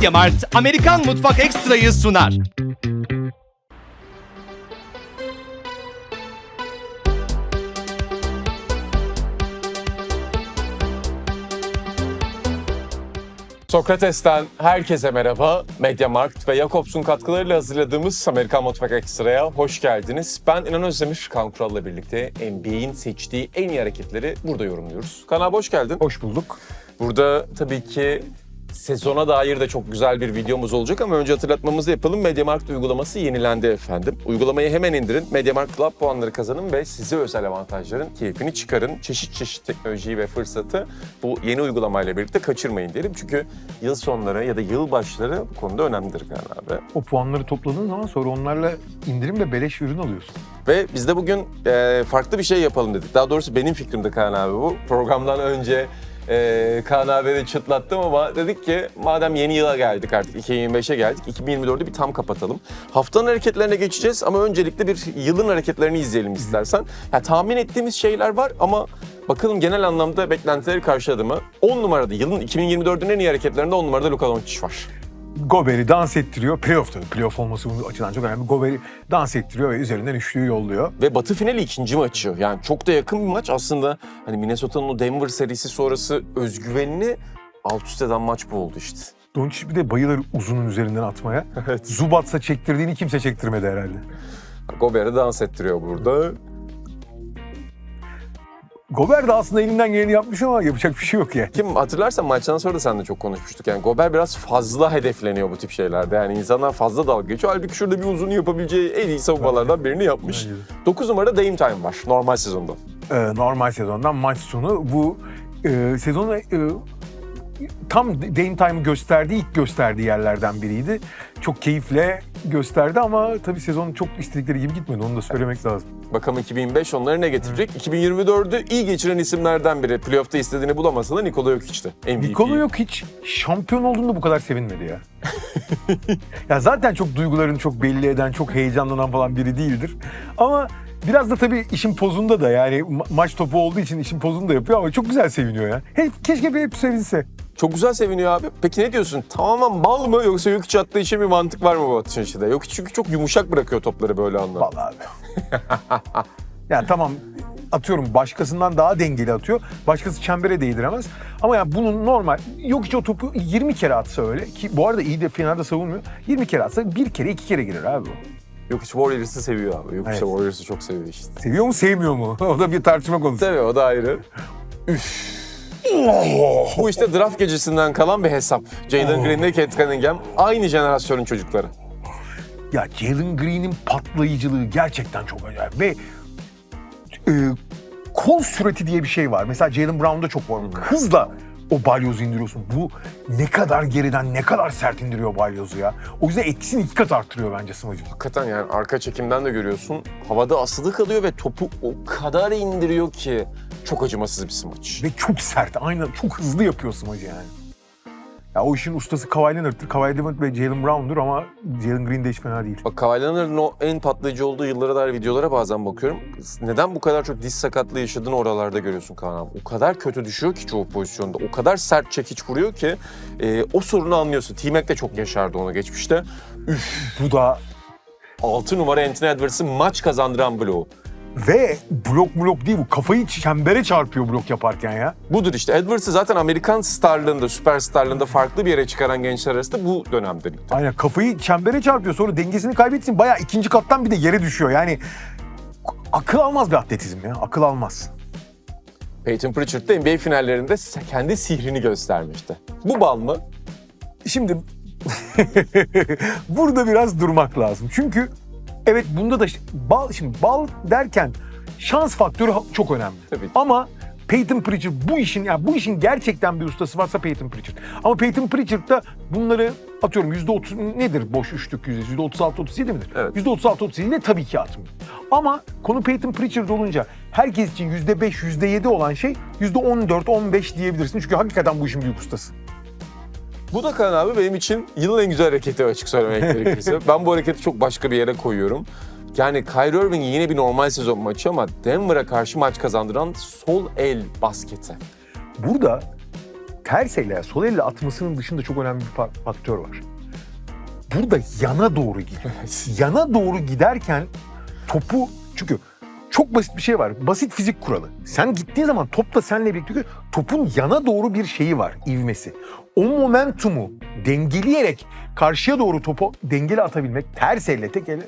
Mediamart Amerikan Mutfak Ekstra'yı sunar. Sokrates'ten herkese merhaba. Mediamarkt ve Jacobs'un katkılarıyla hazırladığımız Amerikan Mutfak Ekstra'ya hoş geldiniz. Ben İnan Özdemir, Kaan Kural'la birlikte NBA'in seçtiği en iyi hareketleri burada yorumluyoruz. Kaan abi hoş geldin. Hoş bulduk. Burada tabii ki sezona dair de çok güzel bir videomuz olacak ama önce hatırlatmamızı yapalım. Mediamarkt uygulaması yenilendi efendim. Uygulamayı hemen indirin. Mediamarkt Club puanları kazanın ve size özel avantajların keyfini çıkarın. Çeşit çeşit teknolojiyi ve fırsatı bu yeni uygulamayla birlikte kaçırmayın derim. Çünkü yıl sonları ya da yıl başları bu konuda önemlidir Kaan abi. O puanları topladığın zaman sonra onlarla indirim ve beleş ürün alıyorsun. Ve biz de bugün e, farklı bir şey yapalım dedik. Daha doğrusu benim fikrimdi Kaan abi bu. Programdan önce e, Kaan abiye çıtlattım ama dedik ki madem yeni yıla geldik artık 2025'e geldik 2024'ü bir tam kapatalım. Haftanın hareketlerine geçeceğiz ama öncelikle bir yılın hareketlerini izleyelim istersen. Ya, tahmin ettiğimiz şeyler var ama bakalım genel anlamda beklentileri karşıladı mı? 10 numarada yılın 2024'ün en iyi hareketlerinde 10 numarada Luka Doncic var. Gober'i dans ettiriyor. Playoff tabii. Playoff olması bu açıdan çok önemli. Gober'i dans ettiriyor ve üzerinden üçlüyü yolluyor. Ve Batı finali ikinci maçı. Yani çok da yakın bir maç. Aslında hani Minnesota'nın o Denver serisi sonrası özgüvenini alt üst eden maç bu oldu işte. Doncic bir de bayılır uzunun üzerinden atmaya. Evet. Zubatsa çektirdiğini kimse çektirmedi herhalde. Gober'i dans ettiriyor burada. Gober de aslında elinden geleni yapmış ama yapacak bir şey yok ya. Kim hatırlarsan maçtan sonra da seninle çok konuşmuştuk. Yani Gober biraz fazla hedefleniyor bu tip şeylerde. Yani insanlar fazla dalga geçiyor. Halbuki şurada bir uzun yapabileceği en iyi savunmalardan birini yapmış. Bence de. 9 numarada Dame Time var normal sezonda. Ee, normal sezondan maç sonu bu e, sezonu e, tam Dame Time'ı gösterdiği, ilk gösterdiği yerlerden biriydi. Çok keyifle gösterdi ama tabii sezon çok istedikleri gibi gitmedi. Onu da söylemek lazım. Bakalım 2025 onları ne getirecek? 2024'ü iyi geçiren isimlerden biri. Playoff'ta istediğini bulamasa da Nikola Jokic'ti. MVP. Nikola yok hiç şampiyon olduğunda bu kadar sevinmedi ya. ya zaten çok duygularını çok belli eden, çok heyecanlanan falan biri değildir. Ama biraz da tabii işin pozunda da yani ma- maç topu olduğu için işin pozunu da yapıyor ama çok güzel seviniyor ya. Hep, keşke bir hep sevinse. Çok güzel seviniyor abi. Peki ne diyorsun? Tamamen bal mı yoksa Jokic attığı için bir mantık var mı bu atışın içinde? Jokic çünkü çok yumuşak bırakıyor topları böyle anlar. Vallahi abi. yani tamam atıyorum başkasından daha dengeli atıyor. Başkası çembere değdiremez. Ama yani bunun normal. Yok hiç o topu 20 kere atsa öyle ki bu arada iyi de finalde savunmuyor. 20 kere atsa bir kere iki kere girer abi o. Jokic Warriors'ı seviyor abi. Jokic Evet. Warriors'ı çok seviyor işte. Seviyor mu sevmiyor mu? o da bir tartışma konusu. Tabii o da ayrı. Üf. Bu işte draft gecesinden kalan bir hesap. Jalen Green ile Kate Cunningham aynı jenerasyonun çocukları. Ya Jalen Green'in patlayıcılığı gerçekten çok acayip ve e, kol sürati diye bir şey var. Mesela Jalen Brown'da çok var. Hızla o balyozu indiriyorsun. Bu ne kadar geriden ne kadar sert indiriyor balyozu ya. O yüzden etkisini iki kat arttırıyor bence smacı. Hakikaten yani arka çekimden de görüyorsun. Havada asılı kalıyor ve topu o kadar indiriyor ki çok acımasız bir smaç. Ve çok sert. Aynen çok hızlı yapıyor smacı yani. Ya o işin ustası Kawhi Leonard'tır. Kawhi Leonard ve Jalen Brown'dur ama Jalen Green de hiç fena değil. Bak Kawhi Leonard'ın o en patlayıcı olduğu yıllara dair videolara bazen bakıyorum. Neden bu kadar çok diz sakatlığı yaşadığını oralarda görüyorsun Kaan abi. O kadar kötü düşüyor ki çoğu pozisyonda. O kadar sert çekiç vuruyor ki e, o sorunu anlıyorsun. T-Mac de çok yaşardı onu geçmişte. Bu da 6 numara Anthony Edwards'ın maç kazandıran bloğu. Ve blok blok değil bu. Kafayı çembere çarpıyor blok yaparken ya. Budur işte. Edwards'ı zaten Amerikan starlığında, süperstarlığında farklı bir yere çıkaran gençler arasında bu dönemde. Aynen kafayı çembere çarpıyor sonra dengesini kaybetsin bayağı ikinci kattan bir de yere düşüyor yani akıl almaz bir atletizm ya akıl almaz. Peyton Pritchard da NBA finallerinde kendi sihrini göstermişti. Bu bal mı? Şimdi burada biraz durmak lazım çünkü evet bunda da işte bal şimdi bal derken şans faktörü çok önemli. Tabii. Ama Peyton Pritchard bu işin yani bu işin gerçekten bir ustası varsa Peyton Pritchard. Ama Peyton Pritchard da bunları atıyorum %30 nedir boş üçlük yüzdesi? %36-37 midir? Evet. %36-37 ile tabii ki atmıyor. Ama konu Peyton Pritchard olunca herkes için %5, %7 olan şey %14-15 diyebilirsin. Çünkü hakikaten bu işin büyük ustası. Bu da Kaan abi benim için yılın en güzel hareketi açık söylemek gerekirse. ben bu hareketi çok başka bir yere koyuyorum. Yani Kyrie Irving'in yine bir normal sezon maçı ama Denver'a karşı maç kazandıran sol el basketi. Burada ters elle, sol elle atmasının dışında çok önemli bir fa- faktör var. Burada yana doğru gidiyor. yana doğru giderken topu çünkü çok basit bir şey var. Basit fizik kuralı. Sen gittiğin zaman top da seninle birlikte. Topun yana doğru bir şeyi var, ivmesi. O momentumu dengeleyerek karşıya doğru topu dengeli atabilmek ters elle, tek elle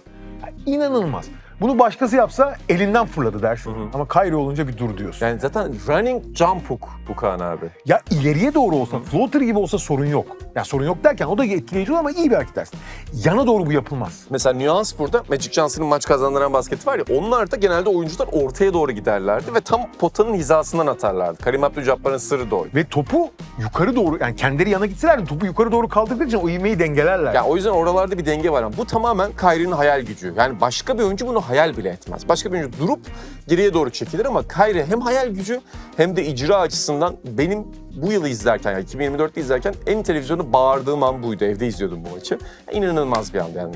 inanılmaz. Bunu başkası yapsa elinden fırladı dersin. Ama Kyrie olunca bir dur diyorsun. Yani zaten running jump hook bu Kaan abi. Ya ileriye doğru olsa, floater gibi olsa sorun yok. Ya sorun yok derken o da etkileyici olur ama iyi bir hareket dersin. Yana doğru bu yapılmaz. Mesela nüans burada Magic Johnson'ın maç kazandıran basketi var ya onlar da genelde oyuncular ortaya doğru giderlerdi ve tam potanın hizasından atarlardı. Karim Abdul-Jabbar'ın sırrı da oydu. Ve topu yukarı doğru, yani kendileri yana gitselerdi topu yukarı doğru kaldırdıkları için o ivmeyi dengelerler. Ya o yüzden oralarda bir denge var ama bu tamamen Kyrie'nin hayal gücü. Yani başka bir oyuncu bunu hayal bile etmez. Başka bir oyuncu durup geriye doğru çekilir ama Kyrie hem hayal gücü hem de icra açısından benim bu yılı izlerken yani 2024'te izlerken en televizyonu bağırdığım an buydu. Evde izliyordum bu maçı. İnanılmaz bir an yani.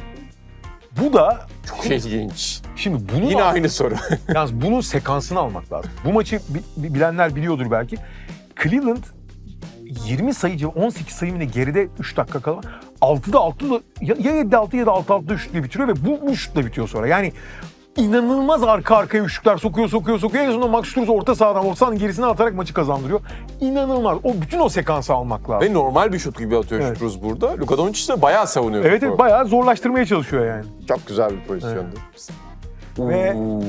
Bu da Çok ilginç. şimdi bunun Yine aynı soru. Yalnız bunun sekansını almak lazım. Bu maçı bi- bi- bilenler biliyordur belki. Cleveland 20 sayıcı 18 sayı mı geride 3 dakika kala 6'da 6'da ya ya 7 6 ya da 6 6'da üçlükle bitiriyor ve bu, bu şutla bitiyor sonra. Yani inanılmaz arka arkaya üçlükler sokuyor sokuyor sokuyor. En sonunda Max Struz orta sahadan orta sahanın gerisine atarak maçı kazandırıyor. İnanılmaz. O bütün o sekansı almak lazım. Ve normal bir şut gibi atıyor Evet. Struz burada. Luka Doncic de bayağı savunuyor. evet, topu. evet bayağı zorlaştırmaya çalışıyor yani. Çok güzel bir pozisyondu. Ve- Oo.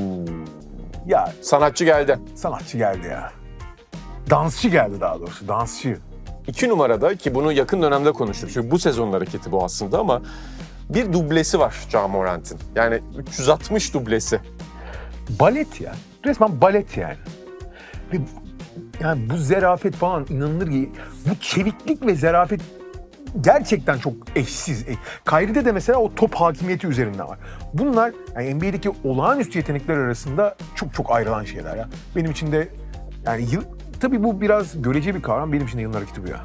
Ya Sanatçı geldi. sanatçı geldi ya. Dansçı geldi daha doğrusu. Dansçı. İki numarada ki bunu yakın dönemde konuştuk. Çünkü bu sezonun hareketi bu aslında ama bir dublesi var Ja Morant'in. Yani 360 dublesi. balet ya. Resmen balet yani. Ve yani bu zerafet falan inanılır ki bu çeviklik ve zerafet gerçekten çok eşsiz. E, Kyrie'de de mesela o top hakimiyeti üzerinde var. Bunlar yani NBA'deki olağanüstü yetenekler arasında çok çok ayrılan şeyler ya. Benim için de yani yıl, tabii bu biraz görece bir kavram. Benim için de yılın hareketi bu ya.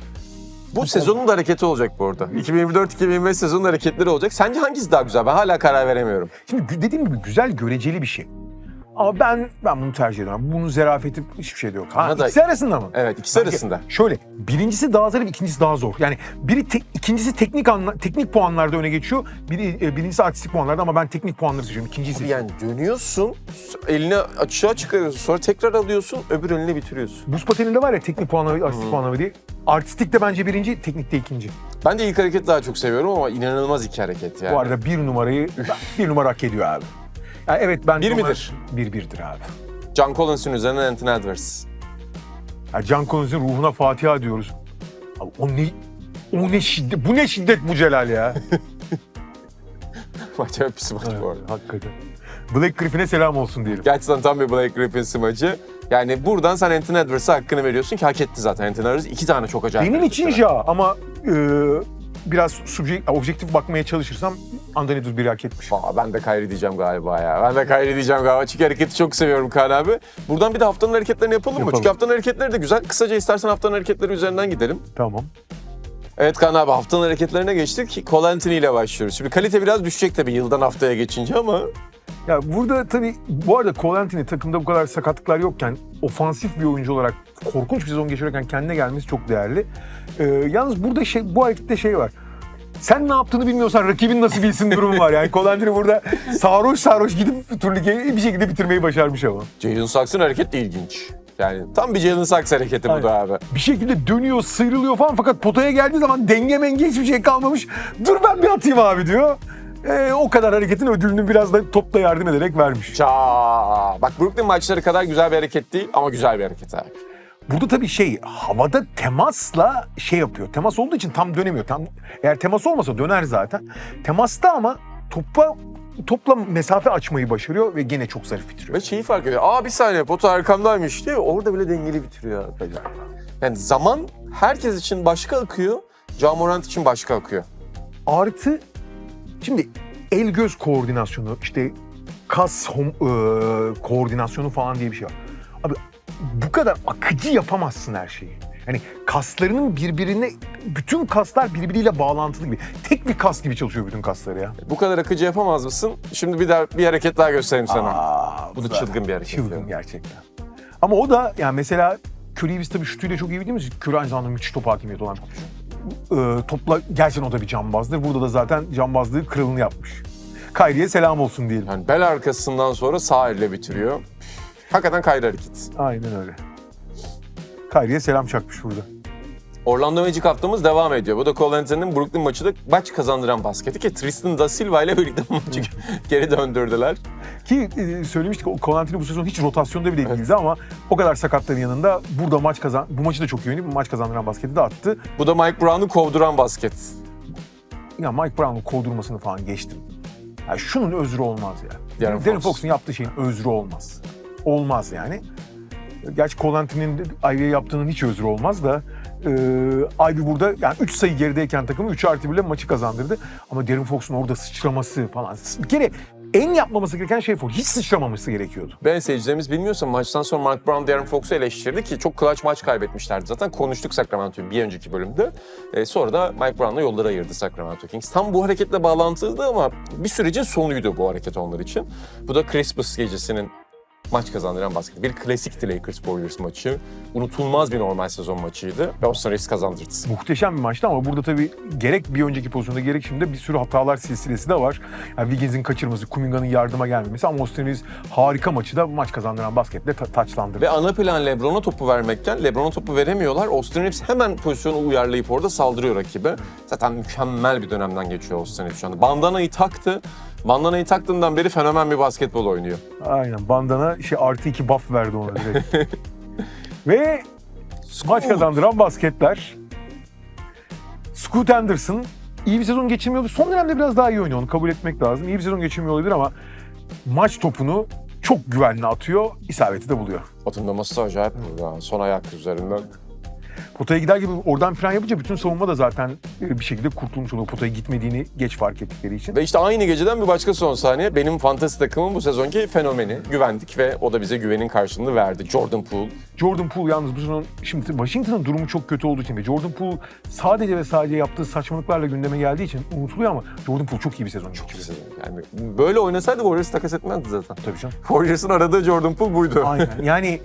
Bu sezonun da hareketi olacak bu arada. 2024-2025 sezonun hareketleri olacak. Sence hangisi daha güzel? Ben hala karar veremiyorum. Şimdi dediğim gibi güzel göreceli bir şey. Ama ben ben bunu tercih ediyorum. Bunun zerafeti hiçbir şeyde yok. Ha, Bana da- ikisi arasında mı? Evet ikisi Sanki arasında. Şöyle, birincisi daha zarif, ikincisi daha zor. Yani biri te- ikincisi teknik anla, teknik puanlarda öne geçiyor. Biri e, birincisi artistik puanlarda ama ben teknik puanları seçiyorum. İkinciyi seçiyorum. Yani dönüyorsun, elini açığa çıkarıyorsun, sonra tekrar alıyorsun, öbür eline bitiriyorsun. Buz pateninde var ya teknik puanlama, artistik puanlama diye. Artistikte bence birinci, teknikte ikinci. Ben de ilk hareketi daha çok seviyorum ama inanılmaz iki hareket yani. Bu arada bir numarayı, bir numara hak ediyor abi. Yani evet ben... Bir midir? Bir birdir abi. John Collins'in üzerine Anthony Edwards. Yani Can Collins'in ruhuna Fatiha diyoruz. Abi o ne, o ne şiddet, bu ne şiddet bu Celal ya. Acayip bir smaç bu arada. Hakikaten. Black Griffin'e selam olsun diyelim. Gerçekten tam bir Blake Griffin smacı. Yani buradan sen Anthony Edwards'a hakkını veriyorsun ki hak etti zaten. Anthony Edwards iki tane çok acayip. Benim için hareketler. ja ama e, biraz subjek, objektif bakmaya çalışırsam Anthony Edwards biri hak etmiş. Aa, ben de Kyrie diyeceğim galiba ya. Ben de Kyrie diyeceğim galiba. Çünkü hareketi çok seviyorum Kaan abi. Buradan bir de haftanın hareketlerini yapalım, mı? Yapalım. Çünkü haftanın hareketleri de güzel. Kısaca istersen haftanın hareketleri üzerinden gidelim. Tamam. Evet Kaan abi haftanın hareketlerine geçtik. Cole Anthony ile başlıyoruz. Şimdi kalite biraz düşecek tabii yıldan haftaya geçince ama Ya burada tabii bu arada Cole Anthony takımda bu kadar sakatlıklar yokken ofansif bir oyuncu olarak korkunç bir sezon geçirirken kendine gelmesi çok değerli. Ee, yalnız burada şey, bu harekette şey var. Sen ne yaptığını bilmiyorsan rakibin nasıl bilsin durumu var. Yani Cole Anthony burada sarhoş sarhoş gidip turnukeyi bir şekilde bitirmeyi başarmış ama. Jalen Saks'ın hareketi de ilginç. Yani tam bir Jalen Saks hareketi bu da abi. Bir şekilde dönüyor, sıyrılıyor falan fakat potaya geldiği zaman denge menge hiçbir şey kalmamış. Dur ben bir atayım abi diyor. Ee, o kadar hareketin ödülünü biraz da topla yardım ederek vermiş. Çaa. Bak Brooklyn maçları kadar güzel bir hareket değil ama güzel bir hareket abi. Burada tabii şey havada temasla şey yapıyor. Temas olduğu için tam dönemiyor. Tam eğer temas olmasa döner zaten. Temasta ama topa topla mesafe açmayı başarıyor ve gene çok zarif bitiriyor. Ve şeyi fark ediyor. Aa bir saniye pota arkamdaymış diye orada bile dengeli bitiriyor. Yani zaman herkes için başka akıyor. Ja Morant için başka akıyor. Artı şimdi el göz koordinasyonu işte kas hom, e, koordinasyonu falan diye bir şey var. Abi bu kadar akıcı yapamazsın her şeyi. Yani kaslarının birbirine bütün kaslar birbiriyle bağlantılı gibi. Tek bir kas gibi çalışıyor bütün kasları ya. Bu kadar akıcı yapamaz mısın? Şimdi bir daha bir hareket daha göstereyim sana. Aa, Bu da çılgın bir hareket. Çılgın yani. gerçekten. Ama o da yani mesela Curry'i biz tabii şutuyla çok iyi bildiğimiz için Curry aynı zamanda müthiş top hakimiyeti olan. Ee, topla gerçekten o da bir cambazdır. Burada da zaten cambazlığı kralını yapmış. Kyrie'ye selam olsun diyelim. Yani bel arkasından sonra sağ elle bitiriyor. Hakikaten Kyrie hareket. Aynen öyle. Kyrie'ye selam çakmış burada. Orlando Magic haftamız devam ediyor. Bu da Cole Anthony'nin Brooklyn maçı da maç kazandıran basketi ki Tristan da Silva ile birlikte maçı geri döndürdüler. Ki e, söylemiştik Cole Anthony bu sezon hiç rotasyonda bile değildi ama o kadar sakatların yanında burada maç kazan bu maçı da çok iyi oynadı. Bu maç kazandıran basketi de attı. Bu da Mike Brown'u kovduran basket. Ya Mike Brown'un kovdurmasını falan geçtim. Ya şunun özrü olmaz ya. Darren Darren Fox. Fox'un yaptığı şeyin özrü olmaz. Olmaz yani. Gerçi Cole Anthony'nin Ivy'ye yaptığının hiç özrü olmaz da e, Ivy burada yani 3 sayı gerideyken takımı 3 artı 1 ile maçı kazandırdı. Ama Darren Fox'un orada sıçraması falan. Bir kere en yapmaması gereken şey bu. Hiç sıçramaması gerekiyordu. Ben seyircilerimiz bilmiyorsa maçtan sonra Mark Brown Darren Fox'u eleştirdi ki çok clutch maç kaybetmişlerdi. Zaten konuştuk Sacramento'yu bir önceki bölümde. Ee, sonra da Mike Brown'la yolları ayırdı Sacramento Kings. Tam bu hareketle bağlantılıydı ama bir sürecin sonuydu bu hareket onlar için. Bu da Christmas gecesinin maç kazandıran basket. Bir klasikti Lakers Warriors maçı. Unutulmaz bir normal sezon maçıydı ve Austin Reeves kazandırdı. Muhteşem bir maçtı ama burada tabii gerek bir önceki pozisyonda gerek şimdi bir sürü hatalar silsilesi de var. Yani Wiggins'in kaçırması, Kuminga'nın yardıma gelmemesi ama Austin Reeves harika maçı da maç kazandıran basketle ta- taçlandırdı. Ve ana plan LeBron'a topu vermekken LeBron'a topu veremiyorlar. Austin Reeves hemen pozisyonu uyarlayıp orada saldırıyor rakibe. Zaten mükemmel bir dönemden geçiyor Austin Reeves şu anda. Bandanayı taktı. Bandanayı taktığından beri fenomen bir basketbol oynuyor. Aynen bandana şey artı iki buff verdi ona direkt. Ve maç kazandıran basketler. Scoot Anderson iyi bir sezon geçirmiyordu. Son dönemde biraz daha iyi oynuyor onu kabul etmek lazım. İyi bir sezon geçirmiyor olabilir ama maç topunu çok güvenli atıyor, isabeti de buluyor. Atımlaması acayip burada. Son ayak üzerinden. Potaya gider gibi oradan fren yapınca bütün savunma da zaten bir şekilde kurtulmuş oluyor. Potaya gitmediğini geç fark ettikleri için. Ve işte aynı geceden bir başka son saniye. Benim fantezi takımım bu sezonki fenomeni. Güvendik ve o da bize güvenin karşılığını verdi. Jordan Poole. Jordan Poole yalnız bu sezon şimdi Washington'ın durumu çok kötü olduğu için ve Jordan Poole sadece ve sadece yaptığı saçmalıklarla gündeme geldiği için unutuluyor ama Jordan Poole çok iyi bir sezon geçiriyor. Yani böyle oynasaydı Warriors takas etmezdi zaten. Tabii canım. Warriors'ın aradığı Jordan Poole buydu. Aynen. Yani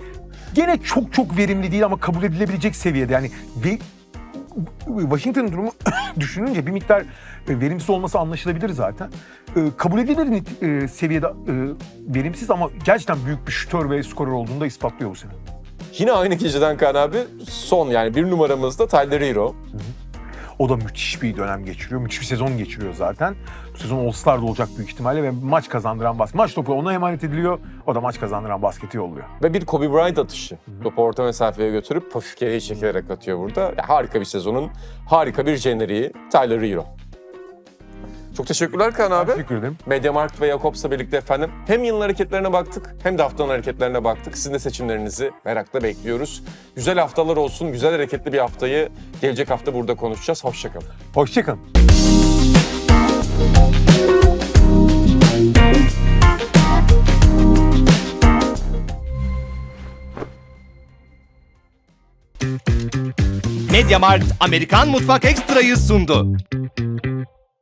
gene çok çok verimli değil ama kabul edilebilecek seviyede. Yani ve Washington'ın durumu düşününce bir miktar e, verimsiz olması anlaşılabilir zaten. E, Kabul edilir e, seviyede verimsiz ama gerçekten büyük bir şütör ve skorer olduğunu da ispatlıyor bu sene. Yine aynı geceden Kaan abi son yani bir numaramızda Tyler Hero. O da müthiş bir dönem geçiriyor. Müthiş bir sezon geçiriyor zaten. Bu sezon All-Star'da olacak büyük ihtimalle ve maç kazandıran basket. Maç topu ona emanet ediliyor. O da maç kazandıran basketi yolluyor. Ve bir Kobe Bryant atışı. Topu orta mesafeye götürüp hafif geriye çekilerek atıyor burada. Ya harika bir sezonun harika bir jeneriği Tyler Hero. Çok teşekkürler Kaan abi. Teşekkür ederim. Mediamarkt ve Jakobs'la birlikte efendim hem yılın hareketlerine baktık hem de haftanın hareketlerine baktık. Sizin de seçimlerinizi merakla bekliyoruz. Güzel haftalar olsun, güzel hareketli bir haftayı gelecek hafta burada konuşacağız. Hoşçakalın. Hoşçakalın. Mediamarkt Amerikan Mutfak Ekstra'yı sundu.